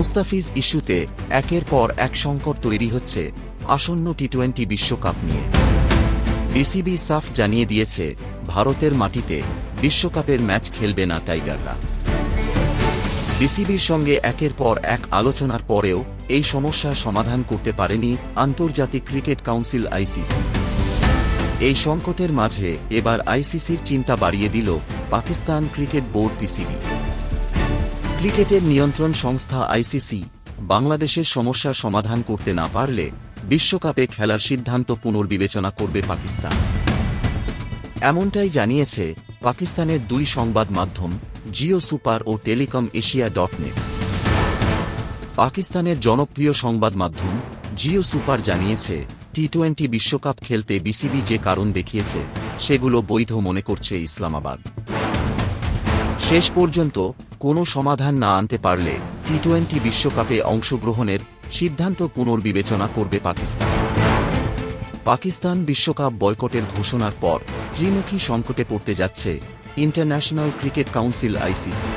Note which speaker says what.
Speaker 1: মুস্তাফিজ ইস্যুতে একের পর এক সংকট তৈরি হচ্ছে আসন্ন টি টোয়েন্টি বিশ্বকাপ নিয়ে। বিসিবি সাফ জানিয়ে দিয়েছে, ভারতের মাটিতে বিশ্বকাপের ম্যাচ খেলবে না টাইগাররা। বিসিবির সঙ্গে একের পর এক আলোচনার পরেও এই সমস্যার সমাধান করতে পারেনি আন্তর্জাতিক ক্রিকেট কাউন্সিল আইসিসি। এই সংকটের মাঝে এবার আইসিসির চিন্তা বাড়িয়ে দিল পাকিস্তান ক্রিকেট বোর্ড পিসিবি। ক্রিকেটের নিয়ন্ত্রণ সংস্থা আইসিসি বাংলাদেশের সমস্যার সমাধান করতে না পারলে বিশ্বকাপে খেলার সিদ্ধান্ত পুনর্বিবেচনা করবে পাকিস্তান। এমনটাই জানিয়েছে পাকিস্তানের দুই সংবাদ মাধ্যম জিও সুপার ও টেলিকম এশিয়া ডট নেট। পাকিস্তানের জনপ্রিয় সংবাদ মাধ্যম জিও সুপার জানিয়েছে টি টোয়েন্টি বিশ্বকাপ খেলতে বিসিবি যে কারণ দেখিয়েছে, সেগুলো বৈধ মনে করছে ইসলামাবাদ। শেষ পর্যন্ত কোনো সমাধান না আনতে পারলে টি টোয়েন্টি বিশ্বকাপে অংশগ্রহণের সিদ্ধান্ত পুনর্বিবেচনা করবে পাকিস্তান। পাকিস্তান বিশ্বকাপ বয়কটের ঘোষণার পর ত্রিমুখী সংকটে পড়তে যাচ্ছে ইন্টারন্যাশনাল ক্রিকেট কাউন্সিল আইসিসি।